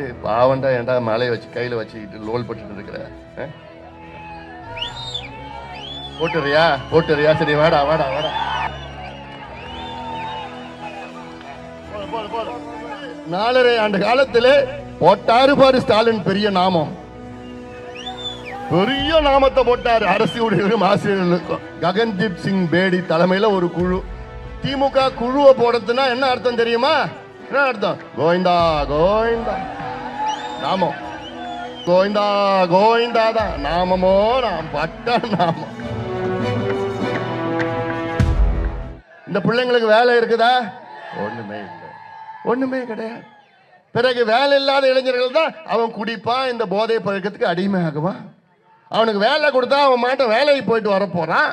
ஏய் பாவண்டா ஏன்டா மலையை வச்சு கையில வச்சுக்கிட்டு லோல் பட்டுட்டு இருக்கிற? போட்டுறியா போட்டுறியா சரி வாடா வாடா வாடா. நாலரை ஆண்டு காலத்திலே போட்டாரு பாரு ஸ்டாலின் பெரிய நாமம். பெரிய நாமத்தை போட்டாரு அரசு ஊழியர்களும் ஆசிரியர்களுக்கும். ககன்தீப் சிங் பேடி தலைமையில ஒரு குழு. திமுக குழுவை போடுறதுன்னா என்ன அர்த்தம் தெரியுமா? என்ன அர்த்தம்? கோவிந்தா கோவிந்தா. நாமம் கோவிந்தா கோவிந்தா தான் நாமமோ நாம் பட்ட நாமம். இந்த பிள்ளைங்களுக்கு வேலை இருக்குதா? ஒண்ணுமே இல்லை. ஒண்ணுமே கிடையாது. பிறகு வேலை இல்லாத இளைஞர்கள் தான் அவன் குடிப்பான் இந்த போதை பழக்கத்துக்கு அடிமையாகுவான் அவனுக்கு வேலை கொடுத்தா அவன் மாட்ட வேலைக்கு போயிட்டு வரப்போறான்.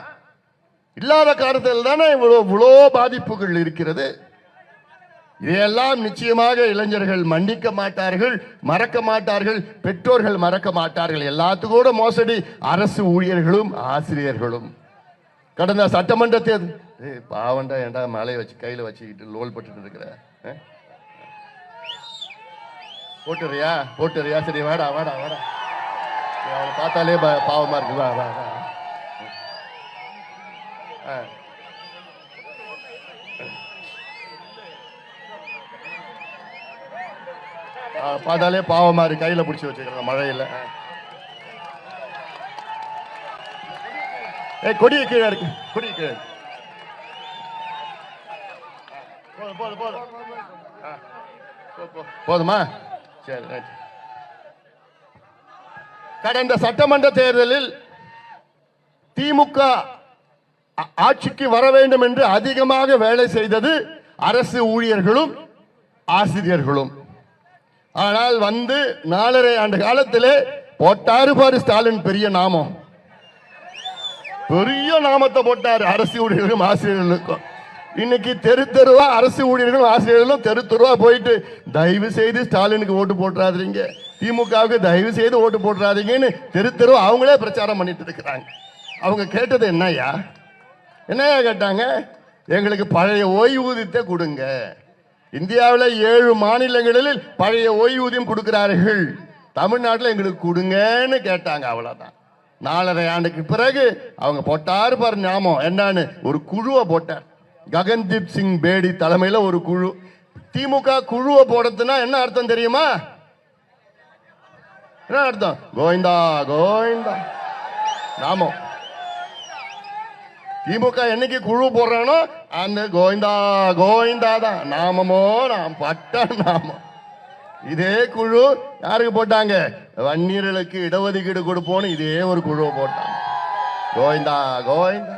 இல்லாத காரணத்தில் தானே இவ்வளோ இவ்வளோ பாதிப்புகள் இருக்கிறது. இதையெல்லாம் நிச்சயமாக இளைஞர்கள் மன்னிக்க மாட்டார்கள் மறக்க மாட்டார்கள் பெற்றோர்கள் மறக்க மாட்டார்கள். எல்லாத்துக்கூட மோசடி. அரசு ஊழியர்களும் ஆசிரியர்களும். கடந்த சட்டமன்ற தேர்தல் ஏய் பாவண்டா ஏன்டா மலையை வச்சு கையில் வச்சுக்கிட்டு லோல் பட்டுட்டு இருக்கிற? ஆ? போட்டுறியா? போட்டுறியா? சரி வாடா வாடா வாடா. அவனை பார்த்தாலே ப- பாவமா இருக்கு. வா வா வா. ஆ. பார்த்தாலே பாவமா இருக்கு கையில பிடிச்சி வச்சுக்கிறாங்க மழையில. ஏ ஏய் கொடிய கீழே இருக்கு. கொடிய கீழே போதுமா சரி கடந்த சட்டமன்ற தேர்தலில் திமுக ஆட்சிக்கு வர வேண்டும் என்று அதிகமாக வேலை செய்தது அரசு ஊழியர்களும் ஆசிரியர்களும். ஆனால் வந்து நாலரை ஆண்டு காலத்திலே போட்டாரு பாரு ஸ்டாலின் பெரிய நாமம். பெரிய நாமத்தை போட்டாரு அரசு ஊழியர்களும் ஆசிரியர்களுக்கும். இன்னைக்கு தெரு தெருவா அரசு ஊழியர்களும் ஆசிரியர்களும் தெரு தெருவா போயிட்டு தயவு செய்து ஸ்டாலினுக்கு ஓட்டு போட்டுறாதீங்க. திமுகவுக்கு தயவு செய்து ஓட்டு போட்டுறாதீங்கன்னு தெரு தெருவா அவங்களே பிரச்சாரம் பண்ணிட்டு இருக்கிறாங்க. அவங்க கேட்டது என்னய்யா? என்னய்யா கேட்டாங்க? எங்களுக்கு பழைய ஓய்வூதியத்தை கொடுங்க. இந்தியாவில் ஏழு மாநிலங்களில் பழைய ஓய்வூதியம் கொடுக்கிறார்கள். தமிழ்நாட்டில் எங்களுக்கு கொடுங்கன்னு கேட்டாங்க அவ்வளோதான் நாலரை ஆண்டுக்கு பிறகு அவங்க போட்டார் பாரு ஞாபகம். என்னன்னு? ஒரு குழுவை போட்டார். ககன்தீப் சிங் பேடி தலைமையில் ஒரு குழு. திமுக குழுவை போடுறதுன்னா என்ன அர்த்தம் தெரியுமா? என்ன அர்த்தம்? கோவிந்தா கோவிந்தா. நாமம் திமுக என்னைக்கு குழு போடுறானோ அந்த கோவிந்தா கோவிந்தா தான் நாமமோ நாம் பட்ட நாமம். இதே குழு யாருக்கு போட்டாங்க? வன்னியர்களுக்கு இடஒதுக்கீடு கொடுப்போன்னு இதே ஒரு குழுவை போட்டாங்க. கோவிந்தா கோவிந்தா.